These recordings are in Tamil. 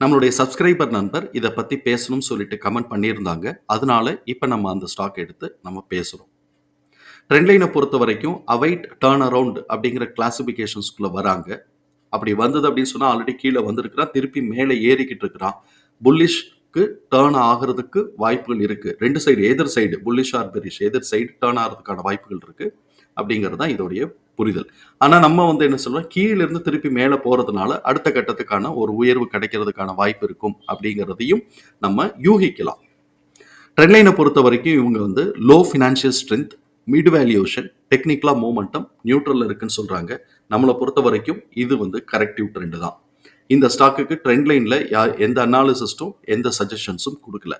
நம்மளுடைய சப்ஸ்கிரைபர் நண்பர் இதை பற்றி பேசணும்னு சொல்லிட்டு கமெண்ட் பண்ணியிருந்தாங்க. அதனால இப்போ நம்ம அந்த ஸ்டாக் எடுத்து நம்ம பேசுகிறோம் ட்ரெண்ட்லைனை பொறுத்த வரைக்கும் அவைட் டேர்ன் அரவுண்ட் அப்படிங்கிற கிளாசிஃபிகேஷன்ஸ்குள்ளே வராங்க. அப்படி வந்தது அப்படின்னு சொன்னால் ஆல்ரெடி கீழே வந்திருக்கிறான். திருப்பி மேலே ஏறிக்கிட்டு இருக்கிறான். புல்லிஷ்க்கு டேர்ன் ஆகிறதுக்கு வாய்ப்புகள் இருக்குது ரெண்டு சைடு எதிர் சைடு புல்லிஷ் ஆர் பெரிஷ் எதிர் சைடு டேர்ன் ஆகிறதுக்கான வாய்ப்புகள் இருக்குது அப்படிங்கிறது தான் இதோடைய புரிதல். ஆனால் நம்ம வந்து என்ன சொல்றோம்? கீழிருந்து திருப்பி மேலே போகிறதுனால அடுத்த கட்டத்துக்கான ஒரு உயர்வு கிடைக்கிறதுக்கான வாய்ப்பு இருக்கும் அப்படிங்கிறதையும் நம்ம யூகிக்கலாம். ட்ரெண்ட்லைனை பொறுத்த வரைக்கும் இவங்க வந்து low financial strength mid valuation டெக்னிக்கலாக மூமெண்டம் நியூட்ரலில் இருக்குன்னு சொல்கிறாங்க நம்மளை பொறுத்த வரைக்கும் இது வந்து கரெக்டிவ் ட்ரெண்டு தான். இந்த ஸ்டாக்குக்கு ட்ரெண்ட் லைனில் யா எந்த அனாலிசிஸ்டும் எந்த சஜஷன்ஸும் கொடுக்கல.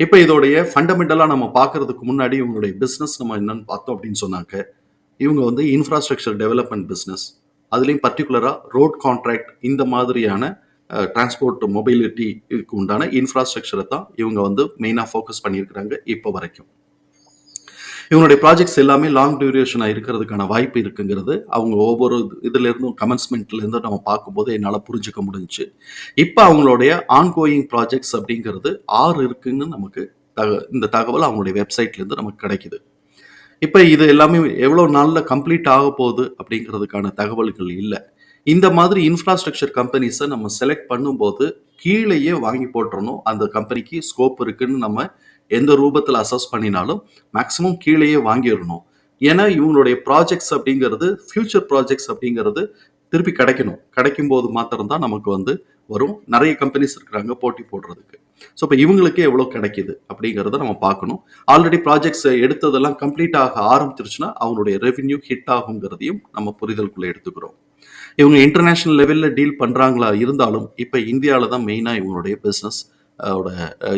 இப்போ இதோடைய ஃபண்டமெண்டலாக நம்ம பார்க்கறதுக்கு முன்னாடி இவங்களுடைய பிஸ்னஸ் நம்ம என்னன்னு பார்த்தோம் அப்படின்னு சொன்னாக்க இவங்க வந்து இன்ஃப்ராஸ்ட்ரக்சர் டெவலப்மெண்ட் பிஸ்னஸ் அதுலேயும் பர்டிகுலராக ரோட் கான்ட்ராக்ட் இந்த மாதிரியான டிரான்ஸ்போர்ட் மொபைலிட்டிக்கு உண்டான இன்ஃப்ராஸ்ட்ரக்சரை தான் இவங்க வந்து மெயினாக ஃபோக்கஸ் பண்ணியிருக்கிறாங்க இப்போ வரைக்கும். இவங்களுடைய ப்ராஜெக்ட்ஸ் எல்லாமே லாங் டியூரேஷனாக இருக்கிறதுக்கான வாய்ப்பு இருக்குங்கிறது அவங்க ஒவ்வொரு இதுலேருந்தும் இருந்தும் நம்ம பார்க்கும்போது என்னால் புரிஞ்சுக்க முடிஞ்சுச்சு. இப்போ அவங்களுடைய ஆன்கோயிங் ப்ராஜெக்ட்ஸ் அப்படிங்கிறது ஆறு இருக்குன்னு நமக்கு தக இந்த தகவல் அவங்களுடைய வெப்சைட்லேருந்து நமக்கு கிடைக்குது. இப்போ இது எல்லாமே எவ்வளோ நாளில் கம்ப்ளீட் ஆக போகுது அப்படிங்கிறதுக்கான தகவல்கள் இல்லை. இந்த மாதிரி இன்ஃப்ராஸ்ட்ரக்சர் கம்பெனிஸை நம்ம செலக்ட் பண்ணும்போது கீழேயே வாங்கி போட்டுறணும். அந்த கம்பெனிக்கு ஸ்கோப் இருக்குன்னு நம்ம எந்த ரூபத்தில் அசஸ் பண்ணினாலும் மேக்ஸிமம் கீழேயே வாங்கிடணும். ஏன்னா இவங்களுடைய ப்ராஜெக்ட்ஸ் அப்படிங்கிறது ஃபியூச்சர் ப்ராஜெக்ட்ஸ் அப்படிங்கிறது திருப்பி கிடைக்கணும். கிடைக்கும் போது மாத்திரம்தான் நமக்கு வந்து வரும். நிறைய கம்பெனிஸ் இருக்கிறாங்க போட்டி போடுறதுக்கு. ஸோ இப்போ இவங்களுக்கு எவ்வளோ கிடைக்கிது அப்படிங்கிறத நம்ம பார்க்கணும். ஆல்ரெடி ப்ராஜெக்ட்ஸ் எடுத்ததெல்லாம் கம்ப்ளீட் ஆக ஆரம்பிச்சிருச்சுன்னா அவங்களுடைய ரெவென்யூ ஹிட் ஆகுங்கிறதையும் நம்ம புரிதலுக்குள்ளே எடுத்துக்கிறோம். இவங்க இன்டர்நேஷனல் லெவலில் டீல் பண்ணுறாங்களா இருந்தாலும் இப்போ இந்தியாவில் தான் மெயினாக இவங்களுடைய பிஸ்னஸ் ஓட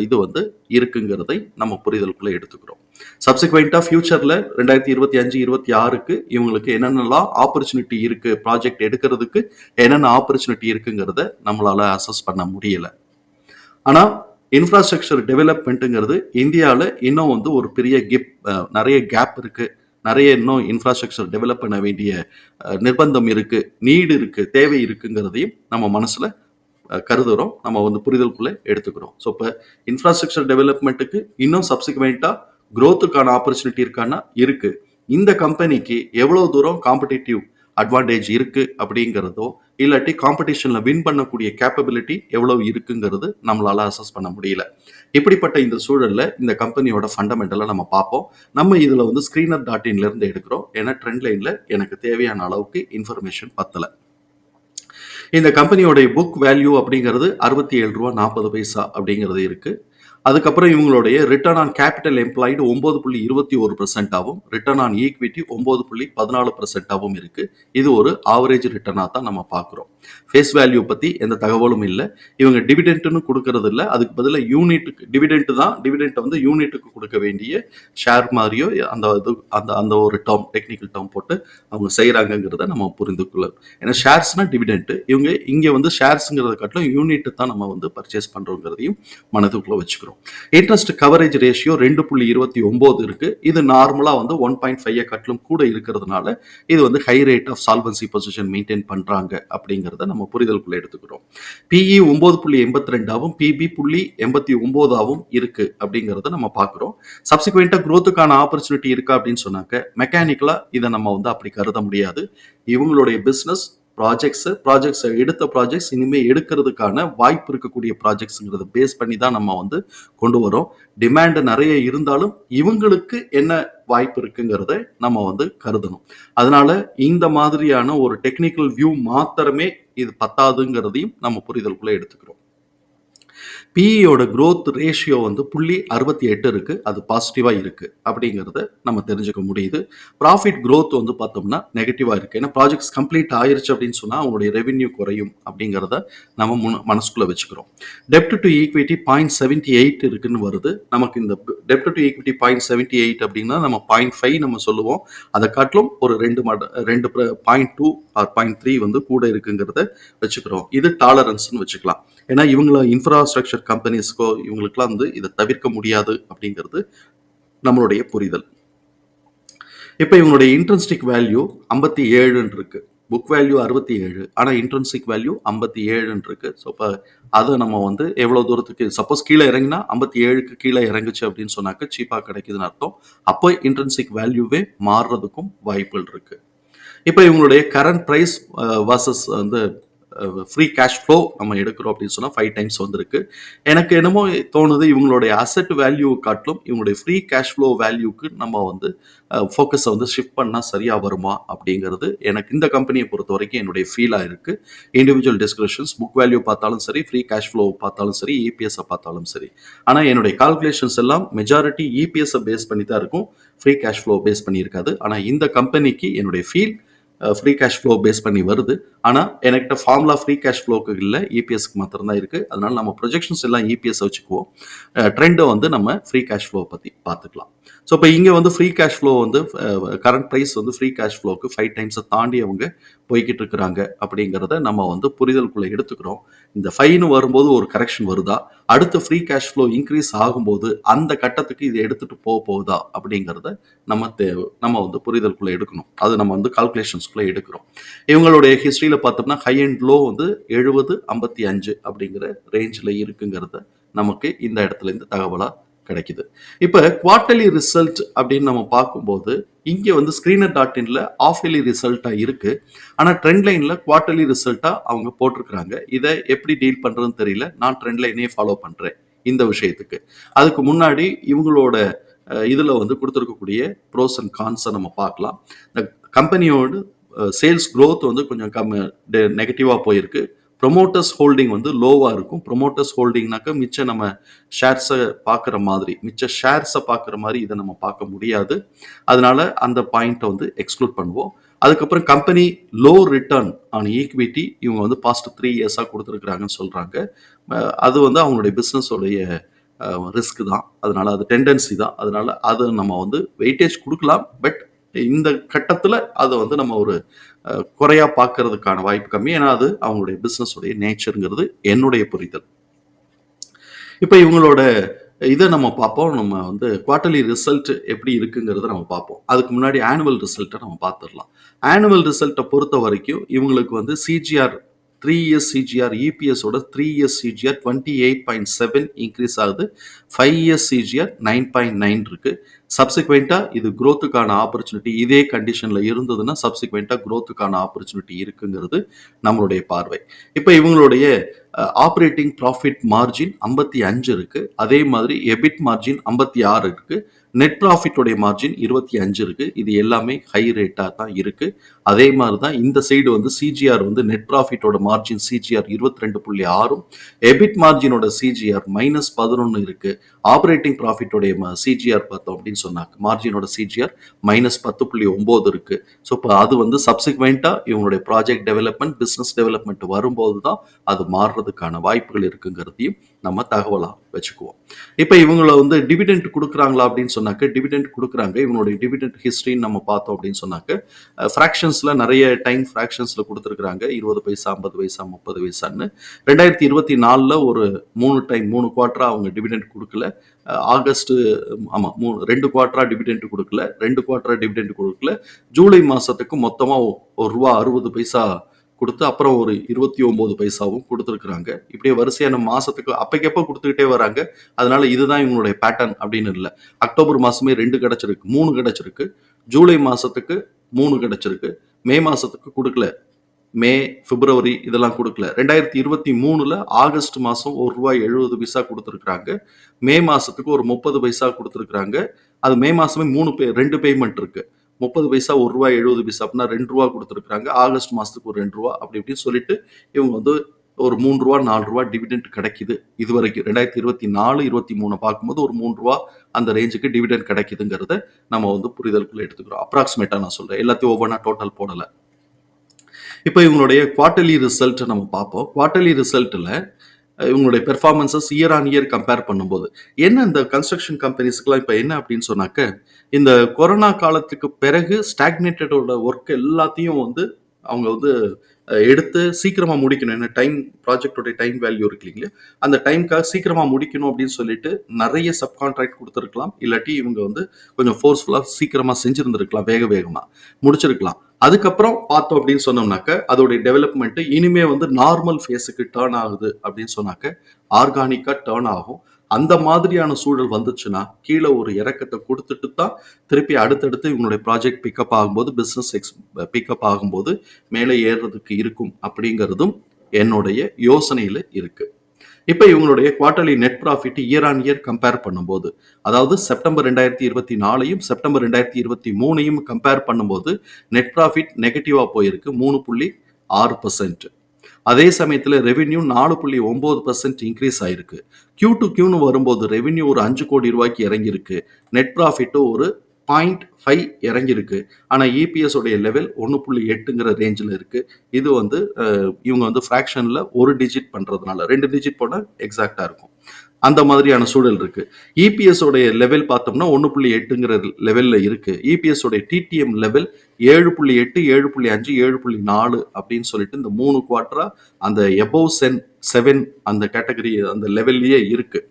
இது வந்து இருக்குங்கிறதை நம்ம புரிதலுக்குள்ளே எடுத்துக்கிறோம். சப்சிக்வெண்ட்டாக ஃபியூச்சரில் ரெண்டாயிரத்தி இருபத்தி அஞ்சு இருபத்தி ஆறுக்கு இவங்களுக்கு என்னென்னலாம் ஆப்பர்ச்சுனிட்டி இருக்குது ப்ராஜெக்ட் எடுக்கிறதுக்கு என்னென்ன ஆப்பர்ச்சுனிட்டி இருக்குங்கிறத நம்மளால் அசஸ் பண்ண முடியலை. ஆனால் இன்ஃப்ராஸ்ட்ரக்சர் டெவலப்மெண்ட்டுங்கிறது இந்தியாவில் இன்னும் வந்து ஒரு பெரிய கிப் நிறைய கேப் இருக்குது நிறைய இன்னும் இன்ஃப்ராஸ்ட்ரக்சர் டெவலப் பண்ண வேண்டிய நிர்பந்தம் இருக்குது நீடு இருக்குது தேவை இருக்குங்கிறதையும் நம்ம மனசில் கருதுகிறோம் நம்ம வந்து புரிதலுக்குள்ளே எடுத்துக்கிறோம். ஸோ இப்போ இன்ஃப்ராஸ்ட்ரக்சர் டெவலப்மெண்ட்டுக்கு இன்னும் சப்சிக்வெண்ட்டாக க்ரோத்துக்கான ஆப்பர்ச்சுனிட்டி இருக்கான்னா இருக்குது இந்த கம்பெனிக்கு எவ்வளோ தூரம் காம்படிட்டிவ் அட்வான்டேஜ் இருக்குது அப்படிங்கிறதோ இல்லாட்டி காம்படிஷனில் வின் பண்ணக்கூடிய கேப்பபிலிட்டி எவ்வளோ இருக்குங்கிறது நம்மளால் அசஸ் பண்ண முடியல. இப்படிப்பட்ட இந்த சூழலில் இந்த கம்பெனியோட ஃபண்டமெண்டலை நம்ம பார்ப்போம். நம்ம இதில் வந்து ஸ்க்ரீனர் டாட் இன்லேருந்து எடுக்கிறோம். ஏன்னா ட்ரெண்ட் லைனில் எனக்கு தேவையான அளவுக்கு இன்ஃபர்மேஷன் பத்தலை. இந்த கம்பெனியோடைய புக் வேல்யூ அப்படிங்கிறது அறுபத்தி ஏழு ரூபா நாற்பது பைசா அப்படிங்கிறது இருக்குது அதுக்கப்புறம் இவங்களுடைய ரிட்டர்ன் ஆன் கேபிட்டல் எம்ப்ளாய்டு ஒன்பது புள்ளி இருபத்தி ஒரு பர்சன்டாகவும் ரிட்டர்ன் ஆன் ஈக்விட்டி ஒன்பது புள்ளி பதினாலு பர்சன்டாகவும் இருக்கு. இது ஒரு ஆவரேஜ் ரிட்டர்னாக தான் நம்ம பார்க்குறோம். ஃபேஸ் வேல்யூ பற்றி எந்த தகவலும் இல்லை. இவங்க டிவிடெண்ட்டுன்னு கொடுக்கறது இல்லை. அதுக்கு பதிலாக யூனிட்டுக்கு டிவிடெண்ட் தான் டிவிடெண்ட் வந்து யூனிட்டுக்கு கொடுக்க வேண்டிய ஷேர் மாதிரியோ அந்த இது அந்த அந்த ஒரு டேர்ம் டெக்னிக்கல் டேர்ம் போட்டு அவங்க செய்கிறாங்கங்கிறத நம்ம புரிந்து கொள்ள ஏன்னா ஷேர்ஸ்னா டிவிடெண்ட்டு இவங்க இங்கே வந்து ஷேர்ஸுங்கிறத காட்டிலும் யூனிட்டு தான் நம்ம வந்து பர்ச்சேஸ் பண்ணுறோங்கிறதையும் மனதுக்குள்ளே வச்சுக்கிறோம். இன்ட்ரெஸ்ட் கவரேஜ் ரேஷியோ ரெண்டு புள்ளி இருபத்தி ஒம்பது இருக்கு. இது நார்மலாக வந்து ஒன் பாயிண்ட் ஃபைவ் கட்டிலும் கூட இருக்கிறதுனால இது வந்து high rate of solvency position maintain பண்ணுறாங்க அப்படிங்கிறத நம்ம புரிதலுக்குள்ளே எடுத்துக்கிறோம். பிஇ ஒம்பது புள்ளி எண்பத்தி ரெண்டாவும் பிபி புள்ளி எண்பத்தி ஒம்போதாவும் இருக்கு அப்படிங்கிறத நம்ம பார்க்குறோம். சப்சிக்வெண்ட்டாக க்ரோத்துக்கான ஆப்பர்ச்சுனிட்டி இருக்கா அப்படின்னு சொன்னாக்க மெக்கானிக்கலாக இதை நம்ம வந்து அப்படி கருத முடியாது. இவங்களுடைய பிஸ்னஸ் ப்ராஜெக்ட்ஸ் ப்ராஜெக்ட்ஸ் எடுத்த ப்ராஜெக்ட்ஸ் இனிமேல் எடுக்கிறதுக்கான வாய்ப்பு இருக்கக்கூடிய ப்ராஜெக்ட்ஸுங்கிறத பேஸ் பண்ணி தான் நம்ம வந்து கொண்டு வரோம். டிமாண்ட் நிறைய இருந்தாலும் இவங்களுக்கு என்ன வாய்ப்பு இருக்குங்கிறத நம்ம வந்து கருதணும். அதனால இந்த மாதிரியான ஒரு டெக்னிக்கல் வியூ மாத்திரமே இது பத்தாதுங்கிறதையும் நம்ம புரிதலுக்குள்ள எடுத்துக்கிறோம். பிஇயோட க்ரோத் ரேஷியோ வந்து புள்ளி அறுபத்தி எட்டு இருக்கு. அது பாசிட்டிவாக இருக்கு. அப்படிங்கிறத நம்ம தெரிஞ்சுக்க முடியுது. ப்ராஃபிட் க்ரோத் வந்து பார்த்தோம்னா நெகட்டிவாக இருக்குது ஏன்னா ப்ராஜெக்ட்ஸ் கம்ப்ளீட் ஆயிருச்சு அப்படின்னு சொன்னா அவங்களுடைய ரெவென்யூ குறையும் அப்படிங்கிறத நம்ம முன் மனசுக்குள்ள வச்சுக்கிறோம். டெப்ட் to equity point seventy eight இருக்குன்னு வருது. நமக்கு இந்த டெப்ட் to equity point seventy eight அப்படின்னா நம்ம பாயிண்ட் ஃபைவ் நம்ம சொல்லுவோம். அதை காட்டிலும் ஒரு ரெண்டு மட ரெண்டு point two or point three வந்து கூட இருக்குங்கிறத வச்சுக்கிறோம். இது டாலரன்ஸ்னு வச்சுக்கலாம். ஏன்னா இவங்கள இன்ஃப்ராஸ்ட்ரக்சர் கம்பெனிஸ்க்கோ இவங்களுக்குலாம் வந்து இதை தவிர்க்க முடியாது அப்படிங்கிறது நம்மளுடைய புரிதல். இப்போ இவங்களுடைய இன்ட்ரன்ஸ்டிக் வேல்யூ ஐம்பத்தி ஏழுன்னு இருக்கு. புக் வேல்யூ அறுபத்தி ஏழு ஆனால் இன்ட்ரென்சிக் வேல்யூ ஐம்பத்தி ஏழுன்னு இருக்கு. ஸோ இப்போ அதை நம்ம வந்து எவ்வளோ தூரத்துக்கு சப்போஸ் கீழே இறங்கினா ஐம்பத்தி ஏழுக்கு கீழே இறங்குச்சு அப்படின்னு சொன்னாக்க சீப்பாக கிடைக்குதுன்னு அர்த்தம். அப்போ இன்ட்ரென்சிக் வேல்யூவே மாறுறதுக்கும் வாய்ப்புகள் இருக்கு. இப்போ இவங்களுடைய கரண்ட் ப்ரைஸ் வர்சஸ் வந்து ஃப்ரீ கேஷ் ஃப்ளோ நம்ம எடுக்கிறோம் அப்படின்னு சொன்னால் ஃபைவ் டைம்ஸ் வந்திருக்கு. எனக்கு என்னமோ தோணுது இவங்களுடைய அசெட் வேல்யூ காட்டிலும் இவங்களுடைய ஃப்ரீ கேஷ் ஃப்ளோ வேல்யூக்கு நம்ம வந்து ஃபோக்கஸை வந்து ஷிஃப்ட் பண்ணால் சரியாக வருமா அப்படிங்கிறது எனக்கு இந்த கம்பெனியை பொறுத்த வரைக்கும் என்னுடைய ஃபீலாக இருக்குது இண்டிவிஜுவல் டிஸ்கிரிப்ஷன்ஸ் புக் வேல்யூ பார்த்தாலும் சரி ஃப்ரீ கேஷ் ஃப்ளோ பார்த்தாலும் சரி இபிஎஸ்ஸை பார்த்தாலும் சரி. ஆனால் என்னுடைய கால்குலேஷன்ஸ் எல்லாம் மெஜாரிட்டி இபிஎஸ்ஸை பேஸ் பண்ணி தான் இருக்கும். ஃப்ரீ கேஷ் ஃப்ளோ பேஸ் பண்ணியிருக்காது. ஆனால் இந்த கம்பெனிக்கு என்னுடைய feel free cash flow base பண்ணி வருது. ஆனால் என்கிட்ட ஃபார்முலா ஃப்ரீ கேஷ் ஃப்ளோக்கு இல்லை இபிஎஸ்க்கு மாத்திரம்தான் இருக்குது அதனால நம்ம ப்ரொஜெக்ஷன்ஸ் எல்லாம் இபிஎஸ் வச்சுக்குவோம். ட்ரெண்டை வந்து நம்ம ஃப்ரீ கேஷ் ஃப்ளோ பற்றி பார்த்துக்கலாம். ஸோ இப்போ இங்கே வந்து ஃப்ரீ கேஷ் ஃப்ளோ வந்து கரண்ட் ப்ரைஸ் வந்து ஃப்ரீ கேஷ் ஃப்ளோக்கு ஃபைவ் டைம்ஸை தாண்டி அவங்க போய்கிட்டு இருக்கிறாங்க. அப்படிங்கிறத நம்ம வந்து புரிதலுக்குள்ளே எடுத்துக்கிறோம். இந்த ஃபைன் வரும்போது ஒரு கரெக்ஷன் வருதா? அடுத்து ஃப்ரீ கேஷ் ஃப்ளோ இன்க்ரீஸ் ஆகும்போது அந்த கட்டத்துக்கு இது எடுத்துட்டு போக போகுதா அப்படிங்கிறத நம்ம தே நம்ம வந்து புரிதலுக்குள்ளே எடுக்கணும். அது நம்ம வந்து கால்குலேஷன்ஸ்குள்ளே எடுக்கிறோம். இவங்களுடைய ஹிஸ்ட்ரியில் பார்த்தோம்னா ஹை அண்ட் லோ வந்து எழுபது ஐம்பத்தி அஞ்சு அப்படிங்கிற ரேஞ்சில் இருக்குங்கிறத நமக்கு இந்த இடத்துல இருந்து தகவலாக கிடைக்குது. இப்போ குவார்டர்லி ரிசல்ட் அப்படின்னு நம்ம பார்க்கும்போது இங்கே வந்து ஸ்க்ரீனர் டாட் இன்ல ஆஃப் ரிசல்ட்டாக இருக்கு. ஆனால் ட்ரெண்ட் லைனில் குவார்டர்லி ரிசல்ட்டாக அவங்க போட்டிருக்கிறாங்க. இதை எப்படி டீல் பண்ணுறதுன்னு தெரியல. நான் ட்ரெண்ட் லைனே ஃபாலோ பண்ணுறேன் இந்த விஷயத்துக்கு. அதுக்கு முன்னாடி இவங்களோட இதில் வந்து கொடுத்துருக்கக்கூடிய ப்ரோஸ் அண்ட் கான்ஸை நம்ம பார்க்கலாம். இந்த கம்பெனியோட சேல்ஸ் க்ரோத் வந்து கொஞ்சம் கம்மி நெகட்டிவாக போயிருக்கு. ப்ரொமோட்டர்ஸ் ஹோல்டிங் வந்து லோவாக இருக்கும். ப்ரொமோட்டர்ஸ் ஹோல்டிங்னாக்க மிச்ச நம்ம ஷேர்ஸை பார்க்குற மாதிரி மிச்ச ஷேர்ஸை பார்க்குற மாதிரி இதை நம்ம பார்க்க முடியாது. அதனால அந்த பாயிண்ட்டை வந்து எக்ஸ்க்ளூட் பண்ணுவோம். அதுக்கப்புறம் company low return on equity இவங்க வந்து பாஸ்ட் த்ரீ இயர்ஸாக கொடுத்துருக்குறாங்கன்னு சொல்கிறாங்க அது வந்து அவங்களுடைய பிஸ்னஸோடைய ரிஸ்க் தான். அதனால அது டெண்டன்சி தான். அதனால அதை நம்ம வந்து வெயிட்டேஜ் கொடுக்கலாம். பட் இந்த கட்டத்தில் அதை வந்து நம்ம ஒரு குறையாக குறையா பார்க்கறதுக்கான வாய்ப்பு கம்மி. ஏன்னா அது அவங்களுடைய பிஸ்னஸுடைய நேச்சருங்கிறது என்னுடைய புரிதல். இப்போ இவங்களோட இதை நம்ம பார்ப்போம். நம்ம வந்து குவார்ட்டர்லி ரிசல்ட் எப்படி இருக்குங்கிறத நம்ம பார்ப்போம். அதுக்கு முன்னாடி ஆனுவல் ரிசல்ட்டை நம்ம பார்த்துடலாம். ஆனுவல் ரிசல்ட்டை பொறுத்த வரைக்கும் இவங்களுக்கு வந்து CGR three years CGR இபிஎஸோட three years CGR twenty eight point seven increase ஆகுது. Five years CGR nine point nine இருக்கு. சப்சிக்வெண்ட்டாக இது க்ரோத்துக்கான ஆப்பர்ச்சுனிட்டி இதே கண்டிஷனில் இருந்ததுன்னா சப்சிக்வெண்ட்டாக க்ரோத்துக்கான ஆப்பர்ச்சுனிட்டி இருக்குங்கிறது நம்மளுடைய பார்வை. இப்போ இவங்களுடைய ஆப்ரேட்டிங் ப்ராஃபிட் மார்ஜின் ஐம்பத்தி அஞ்சு இருக்குது அதே மாதிரி எபிட் மார்ஜின் ஐம்பத்தி ஆறு இருக்குது நெட் ப்ராஃபிட்டோடைய மார்ஜின் இருபத்தி அஞ்சு இருக்கு. இது எல்லாமே ஹை ரேட்டாக தான் இருக்கு. அதே மாதிரி தான் இந்த சைடு வந்து சிஜிஆர் வந்து நெட் ப்ராஃபிட்டோட மார்ஜின் சிஜிஆர் இருபத்தி ரெண்டு புள்ளி ஆறும். எபிட் மார்ஜினோட சிஜிஆர் மைனஸ் பதினொன்று இருக்கு. ஆப்ரேட்டிங் ப்ராஃபிட்டோடைய சிஜிஆர் பார்த்தோம் அப்படின்னு சொன்னாங்க. மார்ஜினோட சிஜிஆர் மைனஸ் பத்து புள்ளி ஒம்பது இருக்கு. ஸோ இப்போ அது வந்து சப்சிக்வெண்ட்டாக இவங்களுடைய ப்ராஜெக்ட் டெவலப்மெண்ட் பிஸ்னஸ் டெவலப்மெண்ட் வரும்போது தான் அது மாறுறதுக்கான வாய்ப்புகள் இருக்குங்கிறதையும் நம்ம தகவலாக வச்சுக்குவோம். இப்போ இவங்கள வந்து டிவிடெண்ட் கொடுக்குறாங்களா அப்படின்னு சொன்னாக்க டிவிடெண்ட் கொடுக்குறாங்க. இவனுடைய டிவிடெண்ட் ஹிஸ்ட்ரின்னு நம்ம பார்த்தோம் அப்படின்னு சொன்னாக்க ஃப்ராக்ஷன்ஸில் நிறைய டைம் ஃப்ராக்ஷன்ஸில் கொடுத்துருக்குறாங்க. இருபது பைசா ஐம்பது பைசா முப்பது பைசான்னு. ரெண்டாயிரத்தி இருபத்தி நாலில் ஒரு மூணு டைம் மூணு குவார்ட்டராக அவங்க டிவிடெண்ட் கொடுக்கல. ஆகஸ்ட்டு ஆகஸ்ட் ஆமாம் மூணு ரெண்டு குவார்ட்டராக டிவிடெண்ட் கொடுக்கல. ரெண்டு குவார்ட்டராக டிவிடெண்ட் கொடுக்கல. ஜூலை மாதத்துக்கு மொத்தமாக ஒரு ரூபா அறுபது பைசா கொடுத்து அப்புறம் ஒரு இருபத்தி ஒம்பது பைசாவும் கொடுத்துருக்குறாங்க. இப்படியே வரிசையான மாதத்துக்கு அப்பைக்கப்போ கொடுத்துக்கிட்டே வராங்க. அதனால இதுதான் இவங்களுடைய பேட்டர்ன் அப்படின்னு இல்லை. அக்டோபர் மாதமே ரெண்டு கிடைச்சிருக்கு மூணு கிடைச்சிருக்கு. ஜூலை மாதத்துக்கு மூணு கிடச்சிருக்கு. மே மாதத்துக்கு கொடுக்கல. மே பிப்ரவரி இதெல்லாம் கொடுக்கல. ரெண்டாயிரத்தி இருபத்தி மூணுல ஆகஸ்ட் மாதம் ஒரு ரூபாய் எழுபது பைசா கொடுத்துருக்குறாங்க. மே மாதத்துக்கு ஒரு முப்பது பைசா கொடுத்துருக்குறாங்க. அது மே மாதமே மூணு பே ரெண்டு பேமெண்ட் இருக்குது முப்பது பைசா ஒரு ரூபா எழுபது பைசா அப்படின்னா ரெண்டு ரூபா கொடுத்துருக்குறாங்க. ஆகஸ்ட் மாதத்துக்கு ஒரு ரெண்டு ரூபா அப்படி இப்படின்னு சொல்லிட்டு இவங்க வந்து ஒரு மூன்று ரூபா நாலு ரூபா டிவிடெண்ட் கிடைக்குது. இது வரைக்கும் ரெண்டாயிரத்தி இருபத்தி நாலு இருபத்தி மூணு பார்க்கும்போது ஒரு மூன்று ரூபா அந்த ரேஞ்சுக்கு டிவிடெண்ட் கிடைக்குதுங்கிறத நம்ம வந்து புரிதலுக்குள்ள எடுத்துக்கிறோம். அப்ராக்சிமேட்டாக நான் சொல்கிறேன் எல்லாத்தையும் ஒவ்வொன்றா டோட்டல் போடலை. இப்போ இவங்களுடைய குவார்ட்டர்லி ரிசல்ட்டை நம்ம பார்ப்போம். குவார்ட்டர்லி ரிசல்ட்டில் இவங்களுடைய performances year on year compare பண்ணும்போது. என்ன இந்த கன்ஸ்ட்ரக்ஷன் கம்பெனிஸ்க்குலாம் இப்போ என்ன அப்படின்னு சொன்னாக்க இந்த கொரோனா காலத்துக்கு பிறகு ஸ்டாக்னேட்டடோட ஒர்க் எல்லாத்தையும் வந்து அவங்க வந்து எடுத்து சீக்கிரமாக முடிக்கணும். என்ன டைம் ப்ராஜெக்டோடைய டைம் வேல்யூ இருக்கு இல்லைங்களா? அந்த டைம்க்காக சீக்கிரமாக முடிக்கணும் அப்படின்னு சொல்லிட்டு நிறைய சப்கான்ட்ராக்ட் கொடுத்துருக்கலாம். இல்லாட்டி இவங்க வந்து கொஞ்சம் ஃபோர்ஸ்ஃபுல்லாக சீக்கிரமாக செஞ்சிருந்திருக்கலாம். வேக வேகமாக முடிச்சிருக்கலாம். அதுக்கப்புறம் பார்த்தோம் அப்படின்னு சொன்னோம்னாக்க அதோடைய டெவலப்மெண்ட் இனிமே வந்து நார்மல் ஃபேஸுக்கு டேர்ன் ஆகுது அப்படின்னு சொன்னாக்க ஆர்கானிக்கா டேர்ன் ஆகும். அந்த மாதிரியான சூழல் வந்துச்சுன்னா கீழே ஒரு இறக்கத்தை கொடுத்துட்டு தான் திருப்பி அடுத்தடுத்து இவங்களுடைய ப்ராஜெக்ட் பிக்கப் ஆகும்போது பிஸ்னஸ் எக்ஸ் பிக்கப் ஆகும்போது மேலே ஏறுறதுக்கு இருக்கும் அப்படிங்கிறதும் என்னுடைய யோசனையில் இருக்குது இப்போ இவங்களுடைய quarterly net profit year on year compare பண்ணும்போது அதாவது செப்டம்பர் ரெண்டாயிரத்தி இருபத்தி நாலையும் செப்டம்பர் ரெண்டாயிரத்தி இருபத்தி மூணையும் கம்பேர் பண்ணும்போது நெட் ப்ராஃபிட் நெகட்டிவாக போயிருக்கு மூணு புள்ளி ஆறு பர்சன்ட் அதே சமயத்தில் ரெவென்யூ நாலு புள்ளி ஒம்பது பர்சன்ட் இன்க்ரீஸ் ஆயிருக்கு. கியூ டு கியூன்னு வரும்போது ரெவென்யூ ஒரு அஞ்சு கோடி ரூபாய்க்கு இறங்கியிருக்கு. நெட் ப்ராஃபிட்டும் ஒரு பாயிண்ட் ஃபைவ் இறங்கியிருக்கு. ஆனால் இபிஎஸ் உடைய லெவல் ஒன்று புள்ளி எட்டுங்கிற ரேஞ்சில் இருக்கு. இது வந்து இவங்க வந்து ஃப்ராக்ஷனில் ஒரு டிஜிட் பண்ணுறதுனால ரெண்டு டிஜிட் போனால் எக்ஸாக்டாக இருக்கும். அந்த மாதிரியான சூழல் இருக்கு. இபிஎஸ் உடைய லெவல் பார்த்தோம்னா ஒன்று புள்ளி எட்டுங்கிற லெவலில் இருக்கு. இபிஎஸ் உடைய டிடிஎம் லெவல் ஏழு புள்ளி எட்டு ஏழு புள்ளி அஞ்சு ஏழு புள்ளி நாலு அப்படின்னு சொல்லிட்டு இந்த மூணு குவார்டரா அந்த எபோவ் சென் செவன் அந்த கேட்டகரி அந்த லெவல்லையே இருக்கு.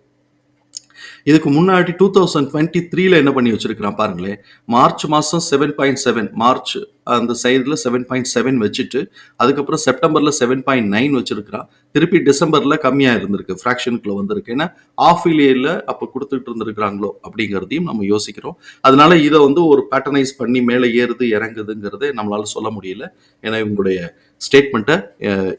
இதுக்கு முன்னாடி டூ தௌசண்ட் டுவெண்ட்டி த்ரீல என்ன பண்ணி வச்சிருக்கிறான் பாருங்களேன். மார்ச் மாதம் செவன் பாயிண்ட் செவன் மார்ச் அந்த சைடில் செவன் பாயிண்ட் செவன் வச்சுட்டு அதுக்கப்புறம் செப்டம்பரில் செவன் பாயிண்ட் நைன் வச்சிருக்கிறான். திருப்பி டிசம்பரில் கம்மியாக இருந்திருக்கு ஃப்ராக்ஷனுக்குள்ள வந்திருக்கு. ஏன்னா ஆஃப் இயர்ல அப்போ கொடுத்துட்டு இருந்திருக்கிறாங்களோ அப்படிங்கிறதையும் நம்ம யோசிக்கிறோம். அதனால இதை வந்து ஒரு பேட்டர்னைஸ் பண்ணி மேலே ஏறுது இறங்குதுங்கிறதை நம்மளால சொல்ல முடியல. ஏன்னா இவங்களுடைய ஸ்டேட்மெண்ட்டை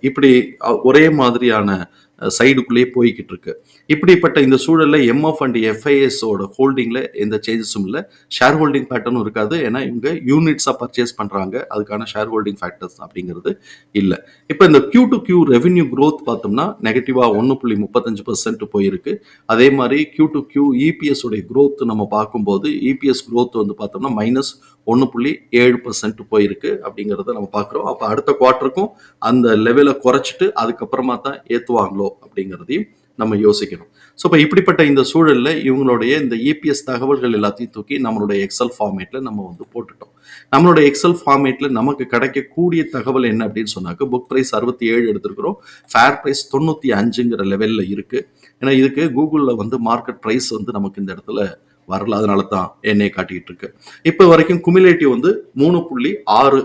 இப்படி ஒரே மாதிரியான சைடுக்குள்ளேயே போய்கிட்டு இருக்கு. இப்படிப்பட்ட இந்த சூழலில் எம்எஃப் அண்ட் எஃப்ஐஎஸோட ஹோல்டிங்கில் எந்த சேஞ்சஸும் இல்லை. ஷேர் ஹோல்டிங் பேட்டர்னும் இருக்காது. ஏன்னா இவங்க யூனிட்ஸாக பர்ச்சேஸ் பண்ணுறாங்க அதுக்கான ஷேர் ஹோல்டிங் ஃபேக்டர்ஸ் அப்படிங்கிறது இல்லை. இப்போ இந்த Q to Q revenue growth பார்த்தோம்னா நெகட்டிவாக ஒன்று புள்ளி முப்பத்தஞ்சு பர்சன்ட் போயிருக்கு. அதே மாதிரி கியூ டு கியூ இபிஎஸ் உடைய க்ரோத் நம்ம பார்க்கும்போது இபிஎஸ் க்ரோத் வந்து பார்த்தோம்னா மைனஸ் ஒன்று புள்ளி ஏழு பர்சன்ட் போயிருக்கு அப்படிங்கிறத நம்ம பார்க்குறோம். அப்போ அடுத்த குவார்ட்டருக்கும் அந்த லெவலை குறைச்சிட்டு அதுக்கப்புறமா தான் ஏற்றுவாங்களோ அப்படிங்கிறதையும் நம்ம யோசிக்கணும். ஸோ இப்போ இப்படிப்பட்ட இந்த சூழலில் இவங்களுடைய இந்த இபிஎஸ் தகவல்கள் எல்லாத்தையும் தூக்கி நம்மளுடைய எக்ஸல் ஃபார்மேட்டில் நம்ம வந்து போட்டுட்டோம். நம்மளுடைய எக்ஸல் ஃபார்மேட்டில் நமக்கு கிடைக்கக்கூடிய தகவல் என்ன அப்படின்னு சொன்னாக்க புக் ப்ரைஸ் அறுபத்தி ஏழு எடுத்திருக்கிறோம். ஃபேர் ப்ரைஸ் தொண்ணூற்றி அஞ்சுங்கிற லெவலில் இருக்குது ஏன்னா இதுக்கு கூகுளில் வந்து மார்க்கெட் ப்ரைஸ் வந்து நமக்கு இந்த இடத்துல வரல அதனால தான் என்னை காட்டிக்கிட்டு இருக்கு இப்போ வரைக்கும் குமிலேட்டிவ் வந்து மூணு புள்ளி ஆறு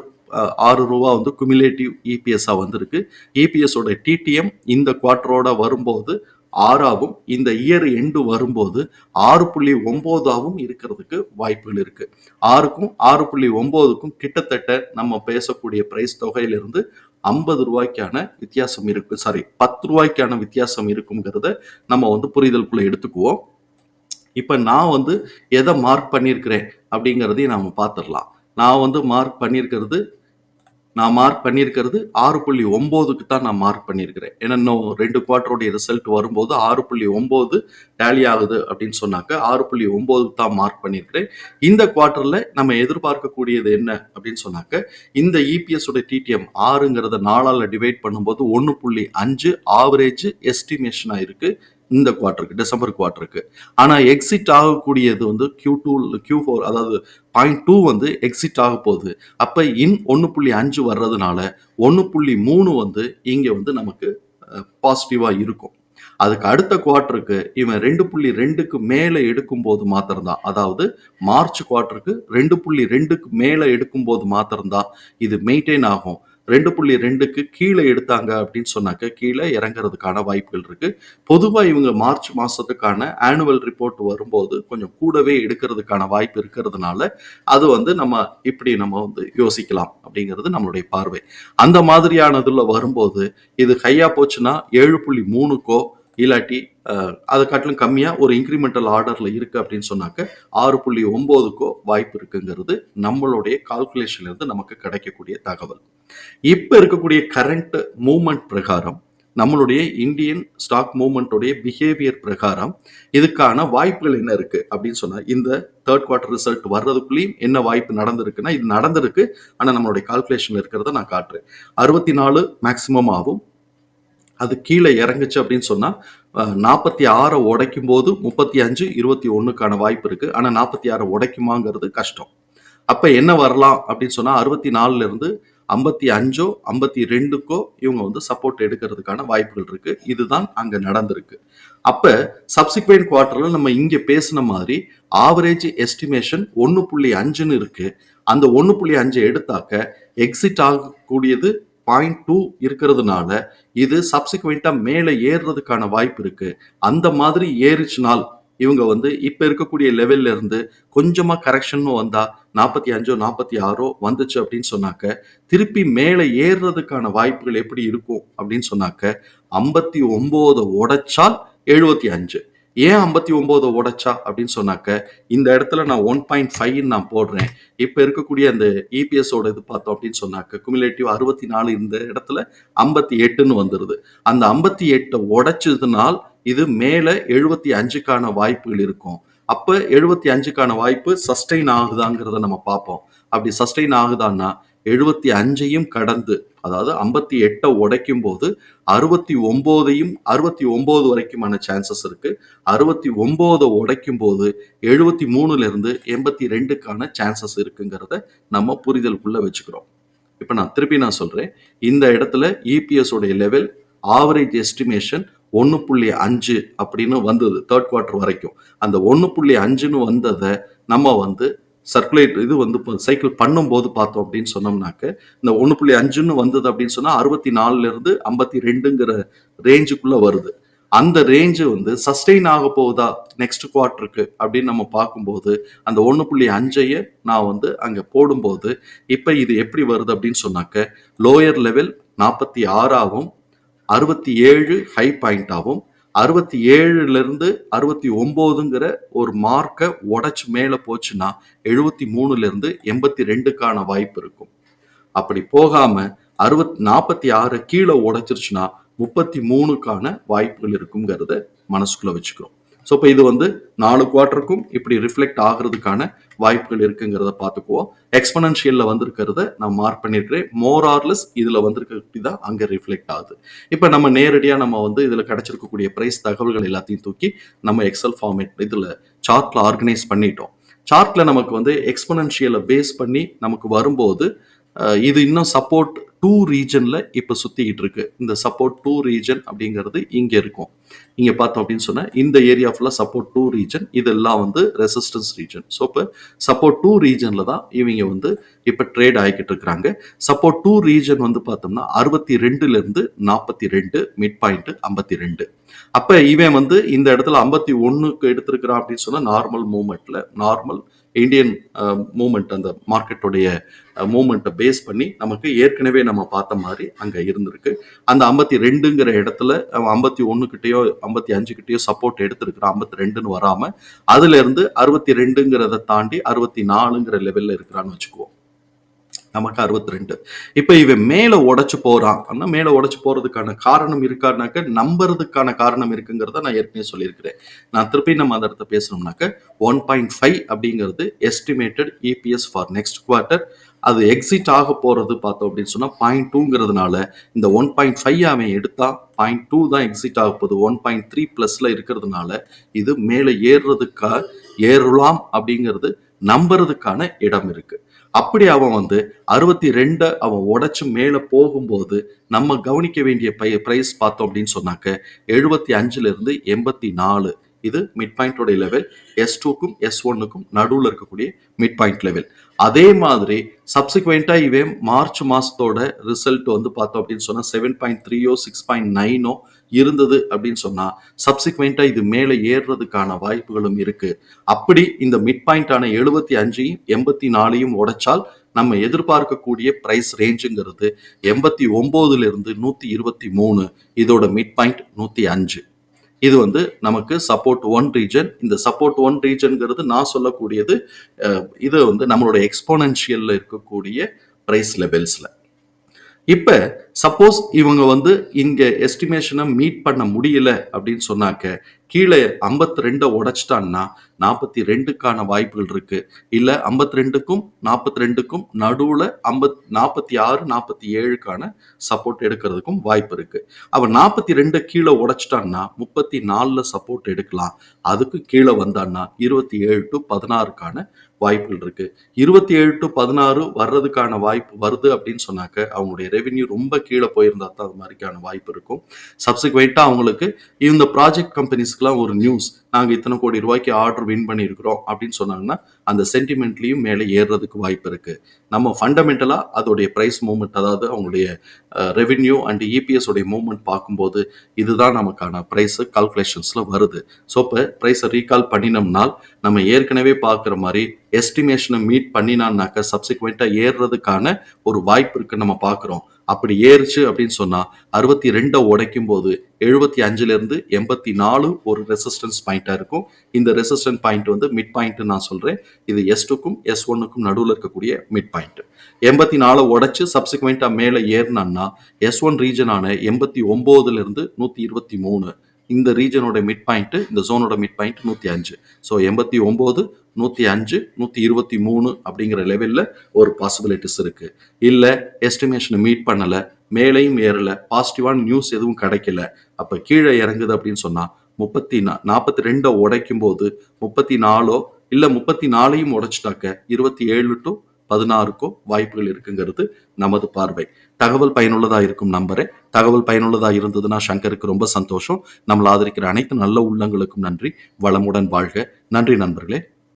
ஆறு ரூபா வந்து குமிலேட்டிவ் இபிஎஸ்ஸாக வந்திருக்கு. இபிஎஸோட டிடிஎம் இந்த குவார்ட்டரோட வரும்போது ஆறாவும் இந்த இயர் எண்டு வரும்போது ஆறு புள்ளி ஒம்போதாவும் இருக்கிறதுக்கு வாய்ப்புகள் இருக்கு. ஆறுக்கும் ஆறு புள்ளி ஒம்போதுக்கும் கிட்டத்தட்ட நம்ம பேசக்கூடிய பிரைஸ் தொகையிலிருந்து ஐம்பது ரூபாய்க்கான வித்தியாசம் இருக்கு சாரி பத்து ரூபாய்க்கான வித்தியாசம் இருக்குங்கிறத நம்ம வந்து புரிதலுக்குள்ள எடுத்துக்குவோம். இப்போ நான் வந்து எதை மார்க் பண்ணியிருக்கிறேன் அப்படிங்கிறதையும் நாம் பார்த்துடலாம். நான் வந்து மார்க் பண்ணியிருக்கிறது நான் மார்க் பண்ணியிருக்கிறது ஆறு புள்ளி ஒம்போதுக்கு தான் நான் மார்க் பண்ணியிருக்கிறேன். ஏன்னா இன்னும் ரெண்டு குவார்ட்டருடைய ரிசல்ட் வரும்போது ஆறு புள்ளி ஒம்போது டேலி ஆகுது அப்படின்னு சொன்னாக்க ஆறு புள்ளி ஒம்போதுக்கு தான் மார்க் பண்ணியிருக்கிறேன். இந்த குவார்ட்டரில் நம்ம எதிர்பார்க்கக்கூடியது என்ன அப்படின்னு சொன்னாக்க இந்த இபிஎஸ் உடைய டிடிஎம் ஆறுங்கிறத நாளால் டிவைட் பண்ணும்போது ஒன்று புள்ளி அஞ்சு ஆவரேஜ் எஸ்டிமேஷனாக இருக்குது இந்த குவார்ட்டருக்கு டிசம்பர் குவார்ட்டருக்கு ஆனால் எக்ஸிட் ஆகக்கூடியது வந்து கியூ டூ கியூ ஃபோர் அதாவது பாயிண்ட் டூ வந்து எக்ஸிட் ஆக போகுது. அப்போ இன் ஒன்று புள்ளி அஞ்சு வர்றதுனால ஒன்று புள்ளி மூணு வந்து இங்கே வந்து நமக்கு பாசிட்டிவாக இருக்கும். அதுக்கு அடுத்த குவார்ட்டருக்கு இவன் ரெண்டு புள்ளி ரெண்டுக்கு மேலே எடுக்கும்போது மாத்திரம்தான். அதாவது மார்ச் குவார்ட்டருக்கு ரெண்டு புள்ளி ரெண்டுக்கு மேலே எடுக்கும்போது மாத்திரம்தான் இது மெயின்டைன் ஆகும். ரெண்டு புள்ளி ரெண்டுக்கு கீழே எடுத்தாங்க அப்படின்னு சொன்னாக்க கீழே இறங்குறதுக்கான வாய்ப்புகள் இருக்கு. பொதுவாக இவங்க மார்ச் மாசத்துக்கான ஆனுவல் ரிப்போர்ட் வரும்போது கொஞ்சம் கூடவே எடுக்கிறதுக்கான வாய்ப்பு இருக்கிறதுனால அது வந்து நம்ம இப்படி நம்ம வந்து யோசிக்கலாம் அப்படிங்கிறது நம்மளுடைய பார்வை. அந்த மாதிரியானதுல வரும்போது இது ஹையா போச்சுன்னா ஏழு புள்ளி மூணுக்கோ இல்லாட்டி அதை காட்டிலும் கம்மியாக ஒரு இன்க்ரிமெண்டல் ஆர்டரில் இருக்குது அப்படின்னு சொன்னாக்க ஆறு புள்ளி ஒம்போதுக்கோ வாய்ப்பு இருக்குங்கிறது நம்மளுடைய கால்குலேஷன்லேருந்து நமக்கு கிடைக்கக்கூடிய தகவல். இப்போ இருக்கக்கூடிய கரண்ட் மூமெண்ட் பிரகாரம் நம்மளுடைய இந்தியன் ஸ்டாக் மூவ்மெண்ட்டோடைய பிஹேவியர் பிரகாரம் இதுக்கான வாய்ப்புகள் என்ன இருக்கு அப்படின்னு சொன்னால் இந்த தேர்ட் குவார்டர் ரிசல்ட் வர்றதுக்குள்ளேயும் என்ன வாய்ப்பு நடந்திருக்குன்னா இது நடந்திருக்கு. ஆனால் நம்மளுடைய கால்குலேஷன் இருக்கிறத நான் காட்டுறேன். அறுபத்தி நாலு மேக்சிமம் ஆகும். அது கீழே இறங்குச்சு அப்படின்னு சொன்னால் நாற்பத்தி ஆறை உடைக்கும் போது முப்பத்தி அஞ்சு இருபத்தி ஒன்றுக்கான வாய்ப்பு இருக்குது ஆனால் நாற்பத்தி ஆறை உடைக்குமாங்கிறது கஷ்டம். அப்போ என்ன வரலாம் அப்படின்னு சொன்னால் அறுபத்தி நாலுலேருந்து ஐம்பத்தி அஞ்சோ ஐம்பத்தி ரெண்டுக்கோ இவங்க வந்து சப்போர்ட் எடுக்கிறதுக்கான வாய்ப்புகள் இருக்கு. இதுதான் அங்கே நடந்திருக்கு. அப்போ சப்சிக்வெண்ட் குவார்ட்டரில் நம்ம இங்கே பேசின மாதிரி ஆவரேஜ் எஸ்டிமேஷன் ஒன்று புள்ளி அஞ்சுன்னு இருக்கு. அந்த ஒன்று புள்ளி அஞ்சு எடுத்தாக்க எக்ஸிட் ஆகக்கூடியது பாயிண்ட் டூ இருக்கிறதுனால இது சப்சிக்வெண்ட்டாக மேலே ஏறுறதுக்கான வாய்ப்பு இருக்கு. அந்த மாதிரி ஏறிச்சுனால் இவங்க வந்து இப்போ இருக்கக்கூடிய லெவல்ல இருந்து கொஞ்சமாக கரெக்ஷனும் வந்தா நாற்பத்தி அஞ்சோ நாற்பத்தி ஆறோ வந்துச்சு அப்படின்னு சொன்னாக்க திருப்பி மேலே ஏறுறதுக்கான வாய்ப்புகள் எப்படி இருக்கும் அப்படின்னு சொன்னாக்க ஐம்பத்தி ஒம்போதை உடைச்சால் எழுபத்தி அஞ்சு. ஏன் ஐம்பத்தி ஒன்பதை உடைச்சா அப்படின்னு சொன்னாக்க இந்த இடத்துல நான் ஒன் பாயிண்ட் ஃபைவ்னு நான் போடுறேன். இப்போ இருக்கக்கூடிய அந்த இபிஎஸோட இது பார்த்தோம் அப்படின்னு சொன்னாக்க குமுலேட்டிவ் அறுபத்தி நாலு இந்த இடத்துல ஐம்பத்தி எட்டுன்னு வந்துடுது அந்த ஐம்பத்தி எட்டை உடைச்சதுனால் இது மேலே எழுபத்தி அஞ்சுக்கான வாய்ப்புகள் இருக்கும். அப்போ எழுபத்தி அஞ்சுக்கான வாய்ப்பு சஸ்டெயின் ஆகுதாங்கிறத நம்ம பார்ப்போம். அப்படி சஸ்டெயின் ஆகுதான்னா எழுபத்தி அஞ்சையும் கடந்து அதாவது ஐம்பத்தி எட்டை உடைக்கும் போது அறுபத்தி ஒம்போதையும் அறுபத்தி ஒம்போது வரைக்குமான சான்சஸ் இருக்கு. அறுபத்தி ஒம்போதை உடைக்கும் போது எழுபத்தி மூணுல இருந்து எண்பத்தி ரெண்டுக்கான சான்சஸ் இருக்குங்கிறத நம்ம புரிதலுக்குள்ள வச்சுக்கிறோம். இப்ப நான் திருப்பி நான் சொல்றேன். இந்த இடத்துல இபிஎஸ் உடைய லெவல் ஆவரேஜ் எஸ்டிமேஷன் ஒன்று புள்ளி அஞ்சு அப்படின்னு வந்தது தேர்ட் குவார்ட்டர் வரைக்கும். அந்த ஒன்று புள்ளி அஞ்சுன்னு வந்ததை நம்ம வந்து சர்க்குலேட் இது வந்து சைக்கிள் பண்ணும்போது பார்த்தோம் அப்படின்னு சொன்னோம்னாக்க இந்த ஒன்று புள்ளி அஞ்சுன்னு வந்தது அப்படின்னு சொன்னால் அறுபத்தி நாலுலேருந்து ஐம்பத்தி ரெண்டுங்கிற ரேஞ்சுக்குள்ளே வருது. அந்த ரேஞ்சு வந்து சஸ்டெயின் ஆக போகுதா? நெக்ஸ்ட் குவார்ட்டருக்கு அப்படின்னு நம்ம பார்க்கும்போது அந்த ஒன்று புள்ளி அஞ்சைய நான் வந்து அங்கே போடும்போது இப்போ இது எப்படி வருது அப்படின்னு சொன்னாக்க லோயர் லெவல் நாற்பத்தி ஆறாகவும் அறுபத்தி ஏழு ஹை பாயிண்டாகவும் அறுபத்தி ஏழுலேருந்து அறுபத்தி ஒம்போதுங்கிற ஒரு மார்க்கை உடச்சி மேலே போச்சுன்னா எழுபத்தி மூணுலேருந்து எண்பத்தி ரெண்டுக்கான வாய்ப்பு இருக்கும். அப்படி போகாமல் அறுபத் நாற்பத்தி ஆறு கீழே உடைச்சிருச்சுன்னா முப்பத்தி மூணுக்கான வாய்ப்புகள் இருக்குங்கிறத மனசுக்குள்ளே வச்சுக்கிறோம். ஸோ இப்போ இது வந்து நாலு குவார்ட்டருக்கும் இப்படி ரிஃப்ளெக்ட் ஆகுறதுக்கான வாய்ப்புகள் இருக்குங்கிறத பார்த்துக்குவோம். எக்ஸ்பனன்ஷியல்ல வந்திருக்கிறத நான் மார்க் பண்ணியிருக்கிறேன் மோர் ஆர்லெஸ் இதுல வந்திருக்கி தான் அங்கே ரிஃப்ளெக்ட் ஆகுது. இப்போ நம்ம நேரடியாக நம்ம வந்து இதில் கிடைச்சிருக்கக்கூடிய பிரைஸ் தகவல்கள் எல்லாத்தையும் தூக்கி நம்ம எக்ஸல் ஃபார்மேட் இதில் சார்ட்ல ஆர்கனைஸ் பண்ணிட்டோம். சார்ட்ல நமக்கு வந்து எக்ஸ்பனன்ஷியலை பேஸ் பண்ணி நமக்கு வரும்போது இது இன்னும் சப்போர்ட் டூ ரீஜனில் இப்போ சுற்றிக்கிட்டு இருக்கு. இந்த சப்போர்ட் டூ ரீஜன் அப்படிங்கிறது இங்கே இருக்கும். இங்கே பார்த்தோம் அப்படின்னு சொன்னால் இந்த ஏரியா ஃபுல்லாக சப்போர்ட் டூ ரீஜன் இதெல்லாம் வந்து ரெசிஸ்டன்ஸ் ரீஜன் ஸோ இப்போ சப்போர்ட் டூ ரீஜனில் தான் இவங்க வந்து இப்போ ட்ரேட் ஆகிக்கிட்டு இருக்கிறாங்க சப்போர்ட் டூ ரீஜன் வந்து பார்த்தோம்னா அறுபத்தி ரெண்டுலேருந்து நாற்பத்தி ரெண்டு மிட் பாயிண்ட் ஐம்பத்தி ரெண்டு அப்போ இவன் வந்து இந்த இடத்துல ஐம்பத்தி ஒன்றுக்கு எடுத்திருக்கிறான் அப்படின்னு சொன்னால் நார்மல் மூமெண்ட்டில் நார்மல் இந்தியன் மூமெண்ட் அந்த மார்க்கெட்டுடைய மூமெண்ட்டை பேஸ் பண்ணி நமக்கு ஏற்கனவே நம்ம பார்த்த மாதிரி அங்கே இருந்திருக்கு. அந்த ஐம்பத்தி ரெண்டுங்கிற இடத்துல ஐம்பத்தி ஒன்றுக்கிட்டேயோ ஐம்பத்தி அஞ்சு சப்போர்ட் எடுத்திருக்கிறான். ஐம்பத்தி ரெண்டுன்னு வராமல் அதுலேருந்து அறுபத்தி ரெண்டுங்கிறத தாண்டி அறுபத்தி நாலுங்கிற லெவலில் இருக்கிறான்னு வச்சுக்குவோம். நமக்கு அறுபத்தி ரெண்டு. இப்போ இவன் மேலே உடச்சு போகிறான் ஆனால் மேலே உடச்சு போகிறதுக்கான காரணம் இருக்கானாக்க நம்புறதுக்கான காரணம் இருக்குங்கிறத நான் ஏற்கனவே சொல்லியிருக்கிறேன். நான் திருப்பி நம்ம அந்த இடத்த பேசணும்னாக்க ஒன் பாயிண்ட் ஃபைவ் அப்படிங்கிறது estimated EPS for next quarter அது எக்ஸிட் ஆக போறது பார்த்தோம் அப்படின்னு சொன்னா பாயிண்ட் டூங்கிறதுனால இந்த ஒன் பாயிண்ட் ஃபைவ் அவன் எடுத்தா பாயிண்ட் டூ தான் எக்ஸிட் ஆக போகுது. ஒன் பாயிண்ட் த்ரீ பிளஸ்ல இருக்கிறதுனால இது மேலே ஏறுறதுக்கா ஏறலாம் அப்படிங்கிறது நம்புறதுக்கான இடம் இருக்கு. அப்படி அவன் வந்து அறுபத்தி ரெண்டை அவன் உடைச்சு மேலே போகும்போது நம்ம கவனிக்க வேண்டிய பை ப்ரைஸ் பார்த்தோம் அப்படின்னு சொன்னாக்க எழுபத்தி அஞ்சுலேருந்து எண்பத்தி நாலு இது மிட் பாயிண்டோட லெவல் எஸ் டூக்கும் எஸ் ஒன்னுக்கும் நடுவில் இருக்கக்கூடிய மிட் பாயிண்ட் லெவல் அதே மாதிரி சப்சிக்வெண்டா இவன் மார்ச் மாசத்தோட ரிசல்ட் வந்து பார்த்தோம் அப்படின்னு சொன்னா செவன் பாயிண்ட் த்ரீயோ சிக்ஸ் பாயிண்ட் நைனோ இருந்தது அப்படின்னு சொன்னா சப்சிக்வெண்டா இது மேலே ஏறுறதுக்கான வாய்ப்புகளும் இருக்கு. அப்படி இந்த மிட் பாயிண்டான எழுபத்தி அஞ்சையும் எண்பத்தி நாலையும் உடைச்சால் நம்ம எதிர்பார்க்கக்கூடிய பிரைஸ் ரேஞ்சுங்கிறது எண்பத்தி ஒன்பதுல இருந்து நூத்தி இருபத்தி மூணு இதோட மிட் பாயிண்ட் நூத்தி அஞ்சு. இது வந்து நமக்கு சப்போர்ட் ஒன் ரீஜன் இந்த சப்போர்ட் ஒன் ரீஜன்ங்கிறது நான் சொல்லக்கூடியது இது வந்து நம்மளோட எக்ஸ்போனன்ஷியலில் இருக்கக்கூடிய பிரைஸ் லெவல்ஸில் இப்போ சப்போஸ் இவங்க வந்து இங்கே எஸ்டிமேஷனை மீட் பண்ண முடியல அப்படின்னு சொன்னாக்க கீழே 52 ரெண்டை உடைச்சிட்டான்னா நாற்பத்தி ரெண்டுக்கான வாய்ப்புகள் இருக்கு. இல்லை ஐம்பத்தி ரெண்டுக்கும் நாற்பத்தி ரெண்டுக்கும் நடுவில் ஐம்பத் நாற்பத்தி ஆறு நாற்பத்தி ஏழுக்கான சப்போர்ட் எடுக்கிறதுக்கும் வாய்ப்பு இருக்கு. அவன் நாற்பத்தி ரெண்டை கீழே உடைச்சிட்டான்னா முப்பத்தி நாலில் சப்போர்ட் எடுக்கலாம். அதுக்கு கீழே வந்தான்னா இருபத்தி ஏழு டு பதினாறுக்கான வாய்ப்புகள் இருக்கு. இருபத்தி ஏழு டு பதினாறு வர்றதுக்கான வாய்ப்பு வருது அப்படின்னு சொன்னாக்க அவங்களுடைய ரெவென்யூ ரொம்ப கீழே போயிருந்தா தான் அது மாதிரிக்கான வாய்ப்பு இருக்கும். சப்சிக்வெண்ட்டாக அவங்களுக்கு இந்த ப்ராஜெக்ட் கம்பெனிஸ்க்குலாம் ஒரு நியூஸ் நாங்கள் இத்தனை கோடி ரூபாய்க்கு ஆர்டர் வின் பண்ணியிருக்கிறோம் அப்படின்னு சொன்னாங்கன்னா அந்த சென்டிமெண்ட்லேயும் மேலே ஏறுறதுக்கு வாய்ப்பு இருக்குது நம்ம ஃபண்டமெண்டலாக அதோடைய ப்ரைஸ் மூவ்மெண்ட் அதாவது அவங்களுடைய ரெவென்யூ அண்ட் இபிஎஸ் உடைய மூவ்மெண்ட் பார்க்கும்போது இதுதான் நமக்கான ப்ரைஸு கால்குலேஷன்ஸில் வருது. ஸோ இப்போ ப்ரைஸை ரீகால் பண்ணினோம்னால் நம்ம ஏற்கனவே பார்க்குற மாதிரி எஸ்டிமேஷனை மீட் பண்ணினான்னாக்க சப்சிக்வெண்ட்டாக ஏறுறதுக்கான ஒரு வாய்ப்பு இருக்குன்னு நம்ம பார்க்குறோம். அப்படி ஏறுச்சு அப்படின்னு சொன்னா அறுபத்தி ரெண்டை உடைக்கும் போது எழுபத்தி அஞ்சுல இருந்து எண்பத்தி நாலு ஒரு ரெசிஸ்டன்ஸ் பாயிண்டா இருக்கும். இந்த ரெசிஸ்டன்ஸ் பாயிண்ட் வந்து மிட் பாயிண்ட் நான் சொல்றேன். இது எஸ் டூக்கும் எஸ் ஒன்னுக்கும் நடுவில் இருக்கக்கூடிய மிட் பாயிண்ட் எண்பத்தி நாலு உடைச்சு சப்சிக்வெண்டா மேலே ஏறினான்னா எஸ் ஒன் ரீஜனான எண்பத்தி ஒன்பதுல இருந்து நூத்தி இருபத்தி மூணு இந்த ரீஜனோட மிட் பாயிண்ட் இந்த ஜோனோட மிட் பாயிண்ட் நூத்தி அஞ்சு ஸோ எண்பத்தி ஒன்பது நூத்தி அஞ்சு நூத்தி இருபத்தி மூணு அப்படிங்கிற லெவல்ல ஒரு பாசிபிலிட்டிஸ் இருக்கு. இல்ல எஸ்டிமேஷனை மீட் பண்ணல மேலேயும் ஏறல பாசிட்டிவான நியூஸ் எதுவும் கிடைக்கல. அப்ப கீழே இறங்குது அப்படின்னு சொன்னா முப்பத்தி நா நாற்பத்தி ரெண்டை உடைக்கும் போது முப்பத்தி நாலோ இல்ல முப்பத்தி நாலையும் உடைச்சிட்டாக்க இருபத்தி ஏழு டு பதினாறுக்கோ வாய்ப்புகள் இருக்குங்கிறது நமது பார்வை. தகவல் பயனுள்ளதா இருக்கும் நம்பரே தகவல் பயனுள்ளதா இருந்ததுன்னா சங்கருக்கு ரொம்ப சந்தோஷம். நம்மளை ஆதரிக்கிற அனைத்து நல்ல உள்ளங்களுக்கும் நன்றி. வளமுடன் வாழ்க. நன்றி நண்பர்களே.